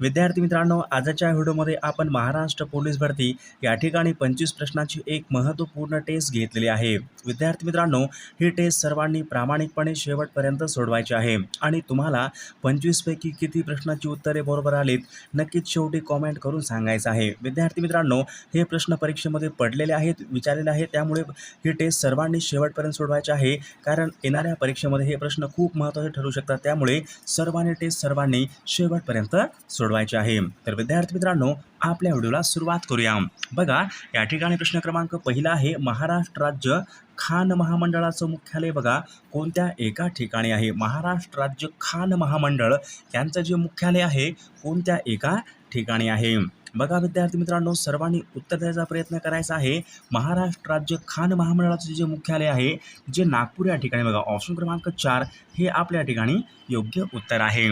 विद्यार्थी मित्रांनो आजच्या व्हिडिओमध्ये आपण महाराष्ट्र पोलीस भरती या ठिकाणी पंचवीस प्रश्नाची एक महत्त्वपूर्ण टेस्ट घेतलेली आहे. विद्यार्थी मित्रांनो ही टेस्ट सर्वांनी प्रामाणिकपणे शेवटपर्यंत सोडवायची आहे. आणि तुम्हाला पंचवीसपैकी किती प्रश्नाची उत्तरे बरोबर आलीत नक्कीच शेवटी कॉमेंट करून सांगायचं आहे. विद्यार्थी मित्रांनो हे प्रश्न परीक्षेमध्ये पडलेले आहेत विचारलेले आहेत त्यामुळे ही टेस्ट सर्वांनी शेवटपर्यंत सोडवायची आहे. कारण येणाऱ्या परीक्षेमध्ये हे प्रश्न खूप महत्त्वाचे ठरू शकतात त्यामुळे सर्वांनी टेस्ट सर्वांनी शेवटपर्यंत सोड सोडवायचे आहे. तर विद्यार्थी मित्रांनो आपल्या व्हिडिओला सुरुवात करूया. बघा या ठिकाणी प्रश्न क्रमांक पहिला आहे महाराष्ट्र राज्य खान महामंडळाचं मुख्यालय बघा कोणत्या एका ठिकाणी आहे? महाराष्ट्र राज्य खान महामंडळ यांचं जे मुख्यालय आहे कोणत्या एका ठिकाणी आहे? बघा विद्यार्थी मित्रांनो सर्वांनी उत्तर द्यायचा प्रयत्न करायचा आहे. महाराष्ट्र राज्य खान महामंडळाचं जे मुख्यालय आहे जे नागपूर या ठिकाणी बघा ऑप्शन क्रमांक चार हे आपल्या ठिकाणी योग्य उत्तर आहे.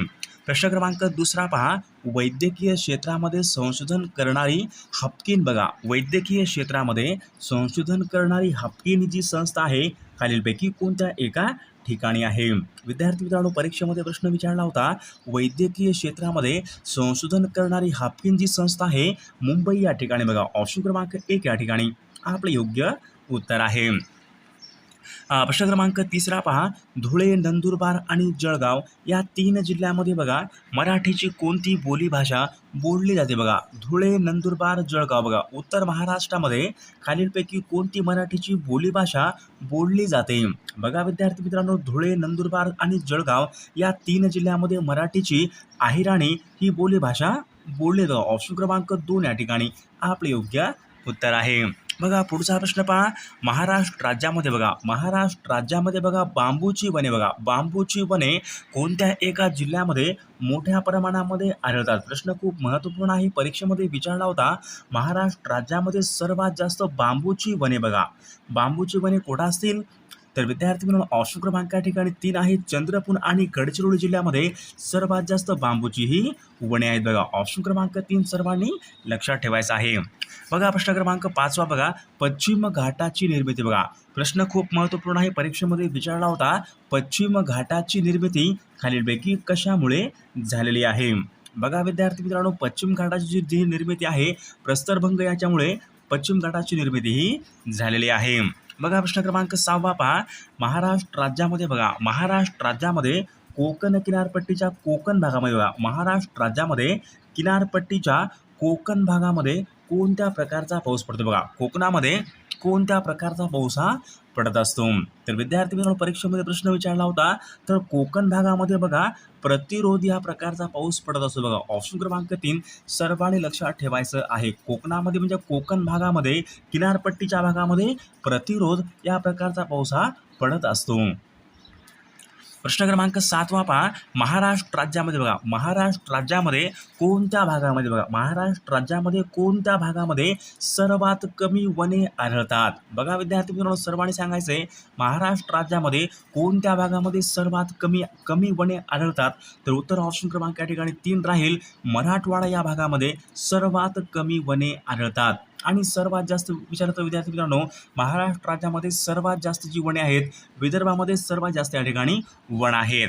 प्रश्न क्रमांक दुसरा पहा. वैद्यकीय क्षेत्रामध्ये संशोधन करणारी हापकिन बघा. वैद्यकीय क्षेत्रामध्ये संशोधन करणारी हापकिन जी संस्था आहे खालीलपैकी कोणत्या एका ठिकाणी आहे? विद्यार्थी मित्रांनो परीक्षेमध्ये प्रश्न विचारला होता. वैद्यकीय क्षेत्रामध्ये संशोधन करणारी हापकिन जी संस्था आहे मुंबई या ठिकाणी बघा. ऑप्शन क्रमांक एक या ठिकाणी. आपलं योग्य उत्तर आहे. प्रश्न क्रमांक तिसरा पहा. धुळे नंदुरबार आणि जळगाव या तीन जिल्ह्यामध्ये बघा मराठीची कोणती बोलीभाषा बोलली जाते बघा? धुळे नंदुरबार जळगाव बघा. उत्तर महाराष्ट्रामध्ये खालीलपैकी कोणती मराठीची बोलीभाषा बोलली जाते? बघा विद्यार्थी मित्रांनो धुळे नंदुरबार आणि जळगाव या तीन जिल्ह्यामध्ये मराठीची अहिराणी ही बोलीभाषा बोलली जातो. ऑप्शन क्रमांक दोन या ठिकाणी आपले योग्य उत्तर आहे. बघा पुढचा प्रश्न पहा. महाराष्ट्र राज्यामध्ये बघा. महाराष्ट्र राज्यामध्ये बघा बांबूची वने बघा. बांबूची वने कोणत्या एका जिल्ह्यामध्ये मोठ्या प्रमाणामध्ये आढळतात? प्रश्न खूप महत्त्वपूर्ण आहे. परीक्षेमध्ये विचारला होता महाराष्ट्र राज्यामध्ये सर्वात जास्त बांबूची वने बघा. बांबूची वने कुठं असतील? तर विद्यार्थी मित्रांनो ऑप्शन क्रमांक या ठिकाणी तीन आहे चंद्रपूर आणि गडचिरोली जिल्ह्यामध्ये सर्वात जास्त बांबूची ही वने आहेत बघा. ऑप्शन क्रमांक तीन सर्वांनी लक्षात ठेवायचा आहे. बघा प्रश्न क्रमांक पाचवा बघा. पश्चिम घाटाची निर्मिती बघा. प्रश्न खूप महत्त्वपूर्ण आहे. परीक्षेमध्ये विचारला होता पश्चिम घाटाची निर्मिती खालीलपैकी कशामुळे झालेली आहे? बघा विद्यार्थी मित्रांनो पश्चिम घाटाची जी जी निर्मिती आहे प्रस्तरभंग याच्यामुळे पश्चिम घाटाची निर्मिती ही झालेली आहे. बघा प्रश्न क्रमांक सहावा पहा. महाराष्ट्र राज्यामध्ये बघा. महाराष्ट्र राज्यामध्ये कोकण किनारपट्टीच्या कोकण भागामध्ये बघा. महाराष्ट्र राज्यामध्ये किनारपट्टीच्या कोकण भागामध्ये कोणत्या प्रकारचा पाऊस पडतो बघा. कोकणामध्ये कोणत्या प्रकारचा पाऊस हा पडत असतो. तर विद्यार्थी मित्रांनो परीक्षेमध्ये प्रश्न विचारला होता. तर कोकण भागामध्ये बघा प्रतिरोध या प्रकारचा पाऊस पडत असतो बघा. ऑप्शन क्रमांक तीन सर्वांनी लक्षात ठेवायचं आहे. कोकणामध्ये म्हणजे कोकण भागामध्ये किनारपट्टीच्या भागामध्ये प्रतिरोध या प्रकारचा पाऊस हा पडत असतो. प्रश्न क्रमांक सातवा पहा महाराष्ट्र राज्यामध्ये बघा. महाराष्ट्र राज्यामध्ये कोणत्या भागामध्ये बघा? महाराष्ट्र राज्यामध्ये कोणत्या भागामध्ये सर्वात कमी वने आढळतात? बघा विद्यार्थी मित्रांनो सर्वांनी सांगायचं आहे महाराष्ट्र राज्यामध्ये कोणत्या भागामध्ये सर्वात कमी कमी वने आढळतात? तर उत्तर ऑप्शन क्रमांक या ठिकाणी तीन राहील. मराठवाडा या भागामध्ये सर्वात कमी वने आढळतात. आणि सर्वात जास्त विचारतो विद्यार्थी मित्रांनो महाराष्ट्र राज्यामध्ये सर्वात जास्त जी वने आहेत विदर्भामध्ये सर्वात जास्त या ठिकाणी वन आहेत.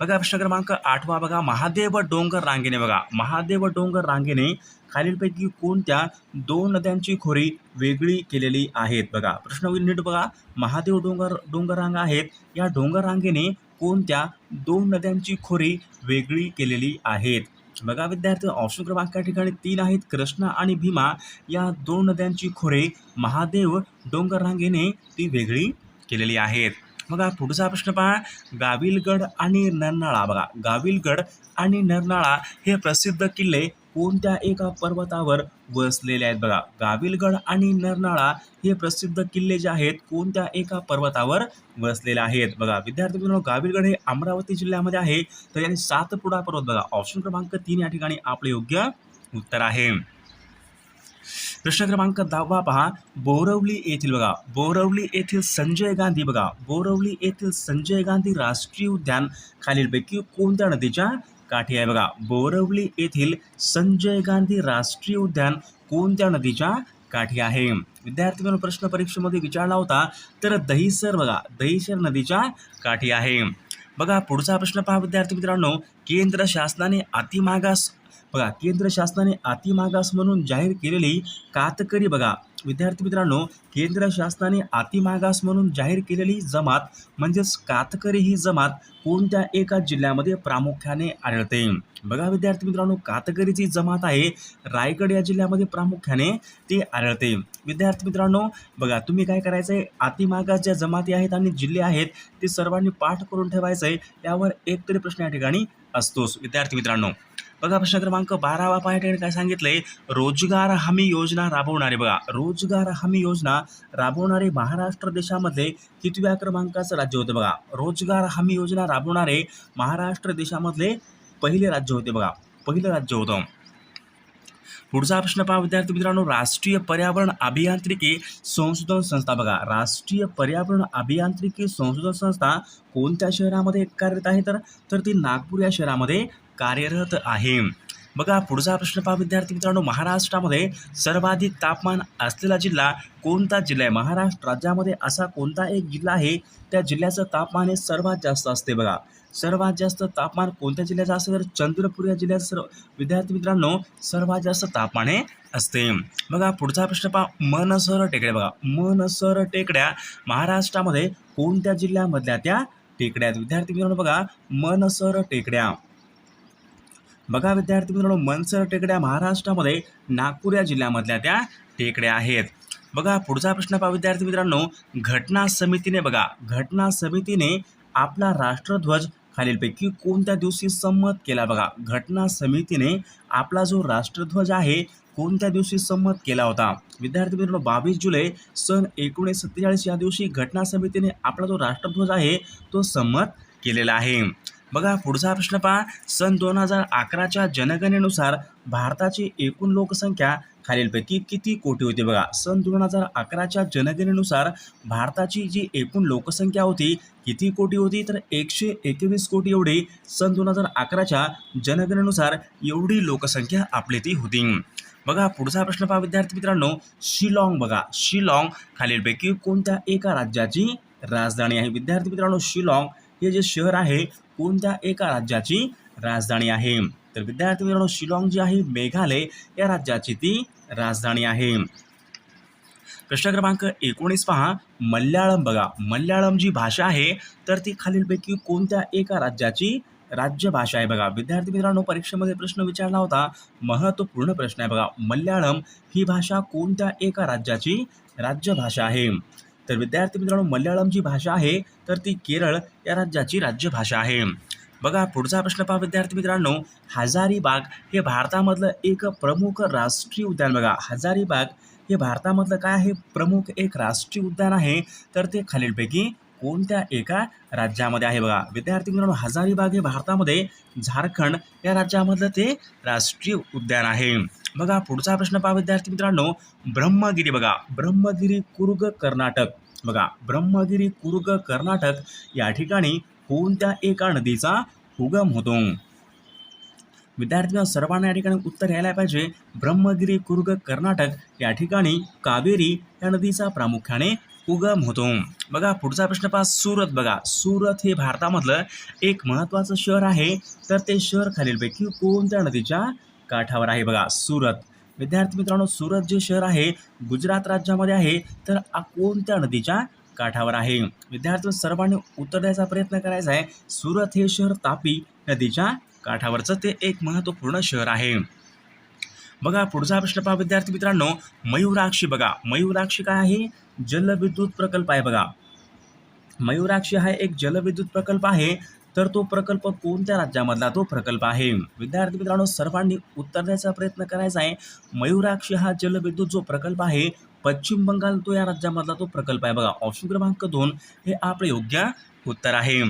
बघा प्रश्न क्रमांक आठवा बघा महादेव डोंगर रांगेने बघा. महादेव डोंगर रांगेने खालीलपैकी कोणत्या दोन नद्यांची खोरी वेगळी केलेली आहेत बघा. प्रश्न नीट बघा महादेव डोंगर डोंगर रांगा आहेत. या डोंगर रांगेने कोणत्या दोन नद्यांची खोरी वेगळी केलेली आहेत? बघा विद्यार्थी ऑप्शन क्रमांक या ठिकाणी तीन आहेत. कृष्णा आणि भीमा या दोन नद्यांची खोरे. महादेव डोंगर रांगेने ती वेगळी केलेली आहेत. बघा पुढचा प्रश्न पहा. गाविलगड आणि नरनाळा बघा. गाविलगड आणि नरनाळा हे प्रसिद्ध किल्ले कोणत्या एका पर्वतावर वसलेले आहेत. बघा गाविलगड आणि नरनाळा हे प्रसिद्ध किल्ले जे आहेत कोणत्या एका पर्वतावर वसलेले आहेत? बघा विद्यार्थी मित्रांनो गाविलगड हे अमरावती जिल्ह्यामध्ये आहे. तर याने सातपुडा पर्वत बघा. ऑप्शन क्रमांक तीन या ठिकाणी आपले योग्य उत्तर आहे. प्रश्न क्रमांक दहावा पहा. बोरवली येथील बघा बोरवली येथील संजय गांधी बघा बोरवली येथील संजय गांधी राष्ट्रीय उद्यान खालीलपैकी कोणत्या नदीच्या काठी आहे बघा. बोरवली येथील संजय गांधी राष्ट्रीय उद्यान कोणत्या नदीच्या काठी आहे? विद्यार्थी मित्रांनो प्रश्न परीक्षेमध्ये विचारला होता तर दहिसर बघा. दहिसर नदीच्या काठी आहे. बघा पुढचा प्रश्न पहा विद्यार्थी मित्रांनो. केंद्र शासनाने अतिमागास बघा केंद्र शासनाने अतिमागास म्हणून जाहीर केलेली कातकरी बघा. विद्यार्थी मित्रांनो केंद्र शासनाने अतिमागास म्हणून जाहीर केलेली जमात म्हणजेच कातकरी ही जमात कोणत्या एका जिल्ह्यामध्ये प्रामुख्याने आढळते? बघा विद्यार्थी मित्रांनो कातकरीची जमात आहे रायगड या जिल्ह्यामध्ये प्रामुख्याने ती आढळते. विद्यार्थी मित्रांनो बघा तुम्ही काय करायचं आहे अतिमागास ज्या जमाती आहेत आणि जिल्हे आहेत ते सर्वांनी पाठ करून ठेवायचं आहे यावर एक तरी प्रश्न या ठिकाणी असतोच. विद्यार्थी मित्रांनो बघा प्रश्न क्रमांक बारावा पाय ठिकाणी काय सांगितलंय? रोजगार हमी योजना राबवणारे बघा. रोजगार हमी योजना राबवणारे महाराष्ट्र देशामध्ये कितव्या क्रमांकाचं राज्य होतं बघा? रोजगार हमी योजना राबवणारे महाराष्ट्र देशामधले पहिले राज्य होते बघा. पहिलं राज्य होतं. पुढचा प्रश्न पहा विद्यार्थी मित्रांनो राष्ट्रीय पर्यावरण अभियांत्रिकी संशोधन संस्था बघा. राष्ट्रीय पर्यावरण अभियांत्रिकी संशोधन संस्था कोणत्या शहरामध्ये कार्यरत आहे? तर तर ती नागपूर या शहरामध्ये कार्यरत आहे. बघा पुढचा प्रश्न पहा विद्यार्थी मित्रांनो. महाराष्ट्रामध्ये सर्वाधिक तापमान असलेला जिल्हा कोणता जिल्हा आहे? महाराष्ट्र राज्यामध्ये असा कोणता एक जिल्हा आहे? त्या जिल्ह्याचं तापमान हे सर्वात जास्त असते बघा. सर्वात जास्त तापमान कोणत्या जिल्ह्याचं असतं? तर चंद्रपूर या जिल्ह्यात सर्व विद्यार्थी मित्रांनो सर्वात जास्त तापमान हे असते. बघा पुढचा प्रश्न पहा. मनसर टेकड्या बघा. मनसर टेकड्या महाराष्ट्रामध्ये कोणत्या जिल्ह्यामधल्या त्या टेकड्या आहेत? विद्यार्थी मित्रांनो बघा. मनसर टेकड्या. बघा विद्यार्थी मित्रांनो मनसर टेकड्या महाराष्ट्रामध्ये नागपूर या जिल्ह्यामधल्या त्या टेकड्या आहेत. बघा पुढचा प्रश्न पहा विद्यार्थी मित्रांनो. घटना समितीने बघा घटना समितीने आपला राष्ट्रध्वज खालीलपैकी कोणत्या दिवशी संमत केला बघा. घटना समितीने आपला जो राष्ट्रध्वज आहे कोणत्या दिवशी संमत केला होता? विद्यार्थी मित्रांनो बावीस जुलै सन एकोणीस सत्तेचाळीस या दिवशी घटना समितीने आपला जो राष्ट्रध्वज आहे तो संमत केलेला आहे. बघा पुढचा प्रश्न पहा. सन दोन हजार अकराच्या जनगणनेनुसार भारताची एकूण लोकसंख्या खालीलपैकी किती कोटी होती बघा? सन दोन हजार अकराच्या जनगणनेनुसार भारताची जी एकूण लोकसंख्या होती किती कोटी होती? तर एकशे एकवीस कोटी एवढी सन दोन हजार अकराच्या जनगणनेनुसार एवढी लोकसंख्या आपली ती होती. बघा पुढचा प्रश्न पहा विद्यार्थी मित्रांनो. शिलाँग बघा. शिलाँग खालीलपैकी कोणत्या एका राज्याची राजधानी आहे? विद्यार्थी मित्रांनो शिलाँग हे जे शहर आहे कोणत्या एका राज्याची राजधानी आहे? तर विद्यार्थी मित्रांनो शिलाँग जी आहे मेघालय या राज्याची ती राजधानी आहे. प्रश्न क्रमांक एकोणीस पहा. मल्याळम बघा. मल्याळम जी भाषा आहे तर ती खालीलपैकी कोणत्या एका राज्याची राज्यभाषा आहे बघा. विद्यार्थी मित्रांनो परीक्षेमध्ये प्रश्न विचारला होता. महत्त्वपूर्ण प्रश्न आहे बघा. मल्याळम ही भाषा कोणत्या एका राज्याची राज्यभाषा आहे? तर विद्यार्थी मित्रांनो मल्याळम जी भाषा आहे तर ती केरळ या राज्याची राज्यभाषा आहे. बघा पुढचा प्रश्न पहा विद्यार्थी मित्रांनो. हजारीबाग हे भारतामधलं एक प्रमुख राष्ट्रीय उद्यान बघा. हजारीबाग हे भारतामधलं काय आहे? प्रमुख एक राष्ट्रीय उद्यान आहे. तर ते खालीलपैकी कोणत्या एका राज्यामध्ये आहे बघा? विद्यार्थी मित्रांनो हजारीबाग हे भारतामध्ये झारखंड या राज्यामधलं ते राष्ट्रीय उद्यान आहे. बघा पुढचा प्रश्न पहा विद्यार्थी मित्रांनो. ब्रह्मगिरी बघा. ब्रह्मगिरी कुर्ग कर्नाटक. बघा ब्रह्मगिरी कुर्ग कर्नाटक या ठिकाणी कोणत्या एका नदीचा उगम होतो? विद्यार्थ्यांना सर्वांना या ठिकाणी उत्तर यायला पाहिजे. ब्रह्मगिरी कुर्ग कर्नाटक या ठिकाणी कावेरी या नदीचा प्रामुख्याने उगम होतो. बघा पुढचा प्रश्न पहा सुरत बघा. सुरत हे भारतामधलं एक महत्त्वाचं शहर आहे. तर ते शहर खालीलपैकी कोणत्या नदीच्या काठावर आहे बघा सुरत. विद्यार्थी मित्रांनो सुरत जे शहर आहे गुजरात राज्यामध्ये आहे तर कोणत्या नदीच्या काठावर आहे? विद्यार्थी सर्वांनी उत्तर द्यायचा प्रयत्न करायचा आहे. सुरत हे शहर तापी नदीच्या काठावरचं ते एक महत्त्वपूर्ण शहर आहे. बघा पुढचा प्रश्न पहा विद्यार्थी मित्रांनो. मयूराक्षी बघा. मयूराक्षी काय आहे? जलविद्युत प्रकल्प आहे बघा. मयूराक्षी हा एक जलविद्युत प्रकल्प आहे. तर तो प्रकल्प कोणत्या राज्यामधला तो प्रकल्प आहे? विद्यार्थी मित्रांनो सर्वांनी उत्तर द्यायचा प्रयत्न करायचा आहे. मयुराक्षी हा जलविद्युत जो प्रकल्प आहे पश्चिम बंगाल तो या राज्यामधला तो प्रकल्प आहे. बघा ऑप्शन क्रमांक दोन हे आपलं योग्य उत्तर आहे.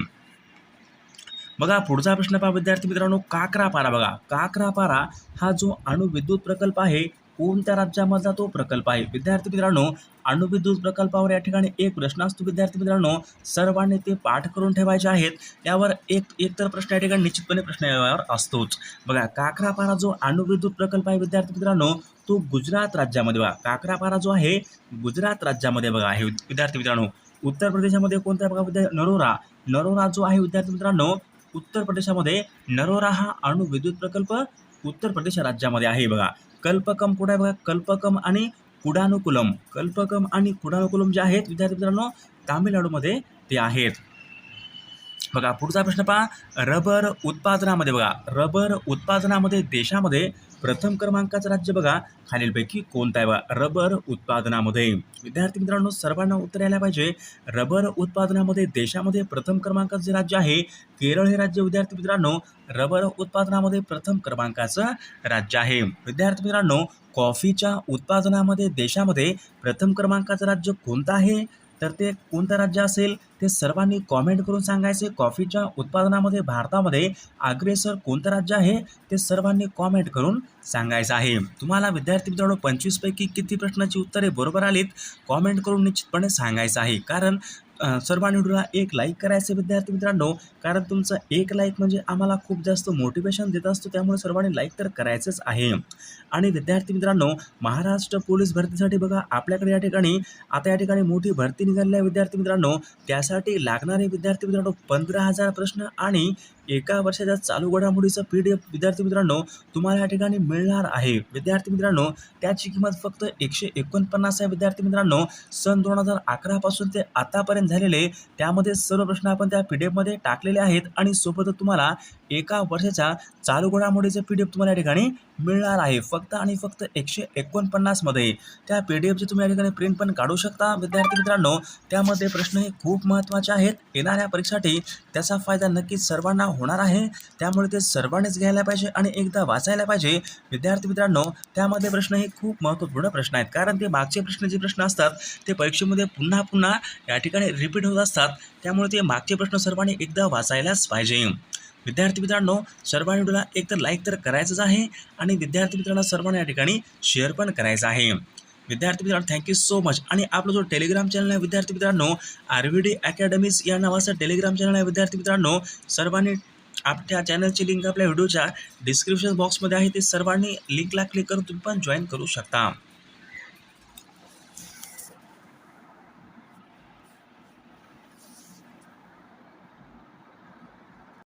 बघा पुढचा प्रश्न पहा विद्यार्थी मित्रांनो काकरापारा बघा. काकरापारा हा जो अणुविद्युत प्रकल्प आहे कोणत्या राज्यामधला तो प्रकल्प आहे? विद्यार्थी मित्रांनो अणुविद्युत प्रकल्पावर या ठिकाणी एक प्रश्न असतो विद्यार्थी मित्रांनो सर्वांनी ते पाठ करून ठेवायचे आहेत. त्यावर एक एकतर प्रश्न या ठिकाणी निश्चितपणे प्रश्न यावर असतोच. बघा काकरापारा जो अणुविद्युत प्रकल्प आहे विद्यार्थी मित्रांनो तो गुजरात राज्यामध्ये बघा काकरापारा जो आहे गुजरात राज्यामध्ये बघा आहे विद्यार्थी मित्रांनो. उत्तर प्रदेशामध्ये कोणता बघा विद्या नरोरा नरोरा जो आहे विद्यार्थी मित्रांनो उत्तर प्रदेशामध्ये नरोरा हा अणुविद्युत प्रकल्प उत्तर प्रदेश राज्यामध्ये आहे बघा. कल्पकम कुठे आहे बघा? कल्पकम आणि कुडानुकुलम कल्पकम आणि कुडानुकुलम जे आहेत विद्यार्थी मित्रांनो तामिळनाडूमध्ये ते आहेत. बघा पुढचा प्रश्न पहा. रबर उत्पादनामध्ये बघा. रबर उत्पादनामध्ये देशामध्ये प्रथम क्रमांकाचं राज्य बघा. खालीलपैकी कोणतं आहे बघा? रबर उत्पादनामध्ये. विद्यार्थी मित्रांनो सर्वांना उत्तर यायला पाहिजे. रबर उत्पादनामध्ये देशामध्ये प्रथम क्रमांकाचं जे राज्य आहे केरळ हे राज्य विद्यार्थी मित्रांनो रबर उत्पादनामध्ये प्रथम क्रमांकाचं राज्य आहे. विद्यार्थी मित्रांनो कॉफीच्या उत्पादनामध्ये देशामध्ये प्रथम क्रमांकाचं राज्य कोणतं आहे? तर ते कोणतं राज्य असेल ते सर्वांनी कॉमेंट करून सांगायचे. कॉफीच्या उत्पादनामध्ये भारतामध्ये अग्रेसर कोणतं राज्य आहे ते सर्वांनी कॉमेंट करून सांगायचं आहे. तुम्हाला विद्यार्थी मित्रांनो पंचवीसपैकी किती प्रश्नाची उत्तरे बरोबर आलीत कॉमेंट करून निश्चितपणे सांगायचं आहे. कारण सर्वांनी व्हिडिओला एक लाईक करायचे विद्यार्थी मित्रांनो. कारण तुमचं एक लाईक म्हणजे आम्हाला खूप जास्त मोटिवेशन देत असतो. त्यामुळे सर्वांनी लाईक तर करायचंच आहे. आणि विद्यार्थी मित्रांनो महाराष्ट्र पोलीस भरतीसाठी बघा आपल्याकडे या ठिकाणी आता या ठिकाणी मोठी भरती निघालेली आहे विद्यार्थी मित्रांनो. त्यासाठी लागणारे विद्यार्थी मित्रांनो पंधरा हजार प्रश्न आणि एका वर्षाच्या चालू घडामोडीचं पी डी एफ विद्यार्थी मित्रांनो तुम्हाला या ठिकाणी मिळणार आहे. विद्यार्थी मित्रांनो त्याची किंमत फक्त एकशे एकोणपन्नास आहे. विद्यार्थी मित्रांनो सन दोन हजार अकरापासून ते आतापर्यंत झालेले त्यामध्ये सर्व प्रश्न आपण त्या पी डी एफमध्ये टाकलेले आहेत आणि सोबतच तुम्हाला एका वर्षाच्या चालू घडामोडीचं पी डी एफ तुम्हाला या ठिकाणी मिळणार आहे. फक्त आणि फक्त एकशे एकोणपन्नासमध्ये त्या पी डी एफची तुम्ही या ठिकाणी प्रिंट पण काढू शकता. विद्यार्थी मित्रांनो त्यामध्ये प्रश्न हे खूप महत्त्वाचे आहेत. येणाऱ्या परीक्षेसाठी त्याचा फायदा नक्कीच सर्वांना होणार आहे. त्यामुळे ते सर्वांनीच घ्यायला पाहिजे आणि एकदा वाचायला पाहिजे. विद्यार्थी मित्रांनो त्यामध्ये प्रश्न हे खूप महत्त्वपूर्ण प्रश्न आहेत. कारण ते मागचे प्रश्न जे प्रश्न असतात ते परीक्षेमध्ये पुन्हा पुन्हा या ठिकाणी रिपीट होत असतात. त्यामुळे ते मागचे प्रश्न सर्वांनी एकदा वाचायलाच पाहिजे. विद्यार्थी मित्रांनो सर्वांनी व्हिडिओला एक तर लाईक तर करायचंच आहे आणि विद्यार्थी मित्रांना सर्वांना या ठिकाणी शेअर पण करायचं आहे. विद्यार्थी मित्रांनो थँक्यू सो मच आणि आपला जो टेलिग्राम चॅनल आहे विद्यार्थी मित्रांनो आर व्ही डी अकॅडमीज या नावाचं टेलिग्राम चॅनल आहे विद्यार्थी मित्रांनो सर्वांनी आपल्या चॅनलची लिंक आपल्या व्हिडिओच्या डिस्क्रिप्शन बॉक्समध्ये आहे. ते सर्वांनी लिंकला क्लिक करून तुम्ही पण जॉईन करू शकता.